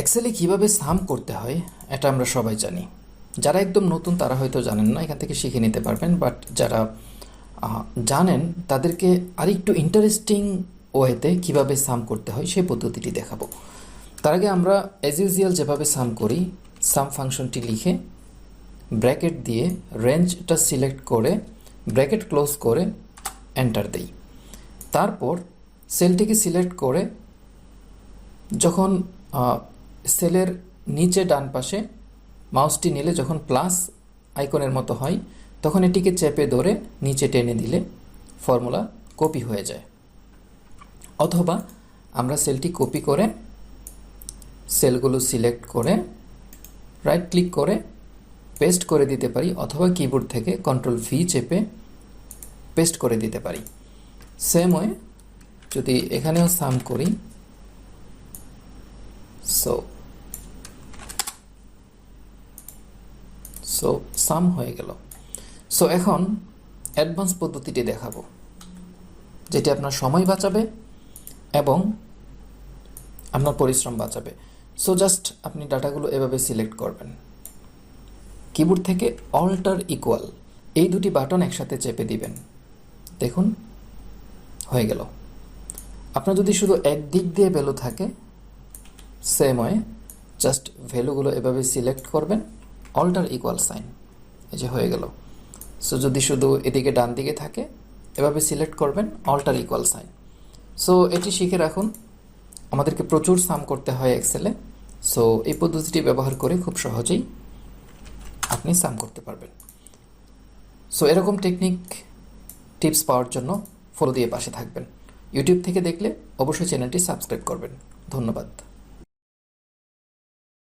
এক্সেলে কীভাবে সাম করতে হয়, এটা আমরা সবাই জানি। যারা একদম নতুন, তারা হয়তো জানেন না, এখান থেকে শিখে নিতে পারবেন বাট যারা জানেন, তাদেরকে আরেকটু ইন্টারেস্টিং ওয়েতে কীভাবে সাম করতে হয়, সেই পদ্ধতিটি দেখাবো। তার আগে আমরা অ্যাজ ইউজুয়াল যেভাবে সাম করি সাম ফাংশনটি লিখে ব্র্যাকেট দিয়ে রেঞ্জটা সিলেক্ট করে ব্র্যাকেট ক্লোজ করে এন্টার দেই। তারপর সেলটিকে সিলেক্ট করে, যখন সেলের নিচে ডান পাশে মাউসটি নিলে যখন প্লাস আইকনের মতো হয়, তখন এটিকে চেপে ধরে নিচে টেনে দিলে ফর্মুলা কপি হয়ে যায়। অথবা আমরা সেলটি কপি করে সেলগুলো সিলেক্ট করে রাইট ক্লিক করে পেস্ট করে দিতে পারি, অথবা কিবোর্ড থেকে কন্ট্রোল ভি চেপে পেস্ট করে দিতে পারি। সেম ওয়ে যদি এখানেও সাম করি সো সো সাম হয়ে গেল। সো এখন অ্যাডভান্স পদ্ধতিটি দেখাবো, যেটি আপনার সময় বাঁচাবে এবং আপনার পরিশ্রম বাঁচাবে। সো জাস্ট আপনি ডাটাগুলো এভাবে সিলেক্ট করবেন। কিবোর্ড থেকে অল্টার ইকুয়াল এই দুটি বাটন একসাথে চেপে দিবেন। দেখুন, হয়ে গেল। আপনার যদি শুধু এক দিক দিয়ে ভ্যালু থাকে সেম ওয়ে জাস্ট ভ্যালুগুলো এভাবে সিলেক্ট করবেন। অল্টার ইকুয়াল সাইন এই যে হয়ে গেল। সো যদি শুধু এদিকে ডান দিকে থাকে, এভাবে সিলেক্ট করবেন অল্টার ইকুয়াল সাইন সো এটি শিখে রাখুন, আমাদেরকে প্রচুর সাম করতে হয় এক্সেলে সো এই পদ্ধতিটি ব্যবহার করে খুব সহজেই আপনি সাম করতে পারবেন। সো এরকম টেকনিক টিপস পাওয়ার জন্য ফলো দিয়ে পাশে থাকবেন। ইউটিউব থেকে দেখলে অবশ্যই চ্যানেলটি সাবস্ক্রাইব করবেন। ধন্যবাদ।